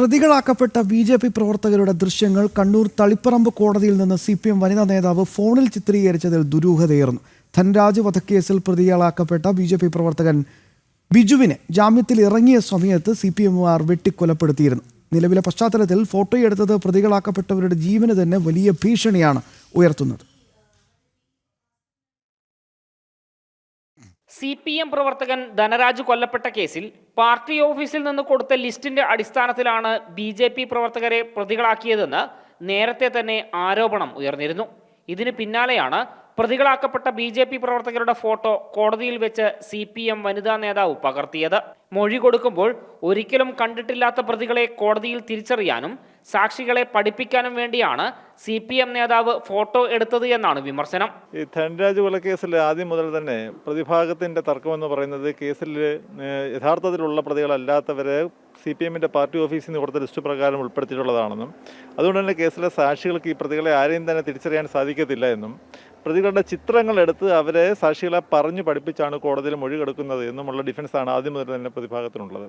പ്രതികളാക്കപ്പെട്ട B J P പ്രവർത്തകരുടെ ദൃശ്യങ്ങൾ കണ്ണൂർ തളിപ്പറമ്പ് കോടതിയിൽ നിന്ന് സി പി എം വനിതാ നേതാവ് ഫോണിൽ ചിത്രീകരിച്ചതിൽ ദുരൂഹതയേറുന്നു. ധൻരാജ് വധക്കേസിൽ പ്രതികളാക്കപ്പെട്ട ബി ജെ പി പ്രവർത്തകൻ ബിജുവിനെ ജാമ്യത്തിൽ ഇറങ്ങിയ സമയത്ത് സി പി എമ്മുകാർ വെട്ടിക്കൊലപ്പെടുത്തിയിരുന്നു. നിലവിലെ പശ്ചാത്തലത്തിൽ ഫോട്ടോയെടുത്തത് പ്രതികളാക്കപ്പെട്ടവരുടെ ജീവന് തന്നെ വലിയ ഭീഷണിയാണ് ഉയർത്തുന്നത്. സി പി എം പ്രവർത്തകൻ ധനരാജ് കൊല്ലപ്പെട്ട കേസിൽ പാർട്ടി ഓഫീസിൽ നിന്ന് കൊടുത്ത ലിസ്റ്റിന്റെ അടിസ്ഥാനത്തിലാണ് ബി ജെ പി പ്രവർത്തകരെ പ്രതികളാക്കിയതെന്ന് നേരത്തെ തന്നെ ആരോപണം ഉയർന്നിരുന്നു. ഇതിന് പിന്നാലെയാണ് പ്രതികളാക്കപ്പെട്ട ബി ജെ പി പ്രവർത്തകരുടെ ഫോട്ടോ കോടതിയിൽ വെച്ച് സി പി എം വനിതാ നേതാവ് പകർത്തിയത്. മൊഴി കൊടുക്കുമ്പോൾ ഒരിക്കലും കണ്ടിട്ടില്ലാത്ത പ്രതികളെ കോടതിയിൽ തിരിച്ചറിയാനും സാക്ഷികളെ പഠിപ്പിക്കാനും വേണ്ടിയാണ് സി പി എം നേതാവ് ഫോട്ടോ എടുത്തത് എന്നാണ് വിമർശനം. ഈ ധനരാജ് കൊലക്കേസിൽ ആദ്യം മുതൽ തന്നെ പ്രതിഭാഗത്തിന്റെ തർക്കമെന്ന് പറയുന്നത് കേസിൽ യഥാർത്ഥത്തിലുള്ള പ്രതികളല്ലാത്തവരെ സി പി എമ്മിന്റെ പാർട്ടി ഓഫീസിൽ നിന്ന് കൊടുത്ത ലിസ്റ്റ് പ്രകാരം ഉൾപ്പെടുത്തിയിട്ടുള്ളതാണെന്നും അതുകൊണ്ട് തന്നെ കേസിലെ സാക്ഷികൾക്ക് ഈ പ്രതികളെ ആരെയും തന്നെ തിരിച്ചറിയാൻ സാധിക്കത്തില്ല എന്നും പ്രതികളുടെ ചിത്രങ്ങൾ എടുത്ത് അവരെ സാക്ഷികളെ പറഞ്ഞു പഠിപ്പിച്ചാണ് കോടതിയിൽ മൊഴി കൊടുക്കുന്നത് എന്നുമുള്ള ഡിഫൻസാണ് ആദ്യം മുതൽ തന്നെ പ്രതിഭാഗത്തിനുള്ളത്.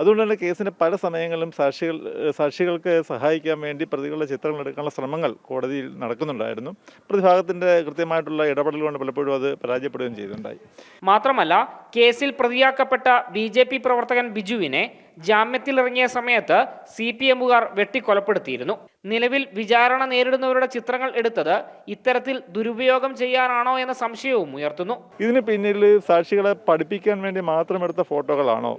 അതുകൊണ്ട് തന്നെ കേസിന് പല സമയങ്ങളിലും സാക്ഷികൾ സാക്ഷികൾക്ക് സഹായിക്കാൻ വേണ്ടി പ്രതികളുടെ ചിത്രങ്ങൾ എടുക്കാനുള്ള ശ്രമങ്ങൾ കോടതിയിൽ നടക്കുന്നുണ്ടായിരുന്നു. പ്രതിഭാഗത്തിന്റെ കൃത്യമായിട്ടുള്ള ഇടപെടൽ കൊണ്ട് പലപ്പോഴും അത് പരാജയപ്പെടുകയും ചെയ്തിട്ടുണ്ടായി. മാത്രമല്ല കേസിൽ പ്രതിയാക്കപ്പെട്ട ബി പ്രവർത്തകൻ ബിജുവിനെ ജാമ്യത്തിലിറങ്ങിയ സമയത്ത് സി പി എമ്മുകാർ വെട്ടിക്കൊലപ്പെടുത്തിയിരുന്നു. നിലവിൽ വിചാരണ നേരിടുന്നവരുടെ ചിത്രങ്ങൾ എടുത്തത് ഇത്തരത്തിൽ ദുരുപയോഗം ചെയ്യാനാണോ എന്ന സംശയവും ഉയർത്തുന്നു. ഇതിന് പിന്നിൽ സാക്ഷികളെ പഠിപ്പിക്കാൻ വേണ്ടി മാത്രം എടുത്ത ഫോട്ടോകളാണോ?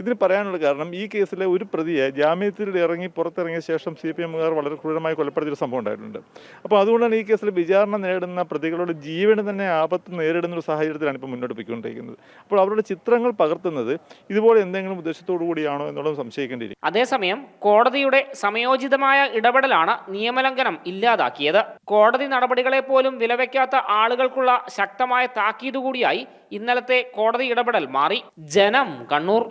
ഇതിന് പറയാനുള്ള കാരണം ഈ കേസിലെ ഒരു പ്രതിയെ ജാമ്യത്തിൽ ഇറങ്ങി പുറത്തിറങ്ങിയ ശേഷം സി പി എമ്മുകാർ വളരെ ക്രൂരമായി കൊലപ്പെടുത്തിയൊരു സംഭവം ഉണ്ടായിട്ടുണ്ട്. അപ്പോൾ അതുകൊണ്ടാണ് ഈ കേസിൽ വിചാരണ നേടുന്ന പ്രതികളുടെ ജീവന് തന്നെ ആപത്ത് നേരിടുന്ന ഒരു സാഹചര്യത്തിലാണ് ഇപ്പോൾ മുന്നോട്ട് പോയിക്കൊണ്ടിരിക്കുന്നത്. അപ്പോൾ അവരുടെ ചിത്രങ്ങൾ പകർത്തുന്നത് ഇതുപോലെ എന്തെങ്കിലും ഉദ്ദേശത്തോടു കൂടിയാണോ എന്നുള്ളത് സംശയിക്കേണ്ടിയിരിക്കും. അതേസമയം കോടതിയുടെ സമയോചിതമായ ഇടപെടലാണ് നിയമലംഘനം ഇല്ലാതാക്കിയത്. കോടതി നടപടികളെ പോലും വിലവെക്കാത്ത ആളുകൾക്കുള്ള ശക്തമായ താക്കീത് കൂടിയായി ഇന്നലത്തെ കോടതി ഇടപെടൽ മാറി. ജനം കണ്ണൂർ.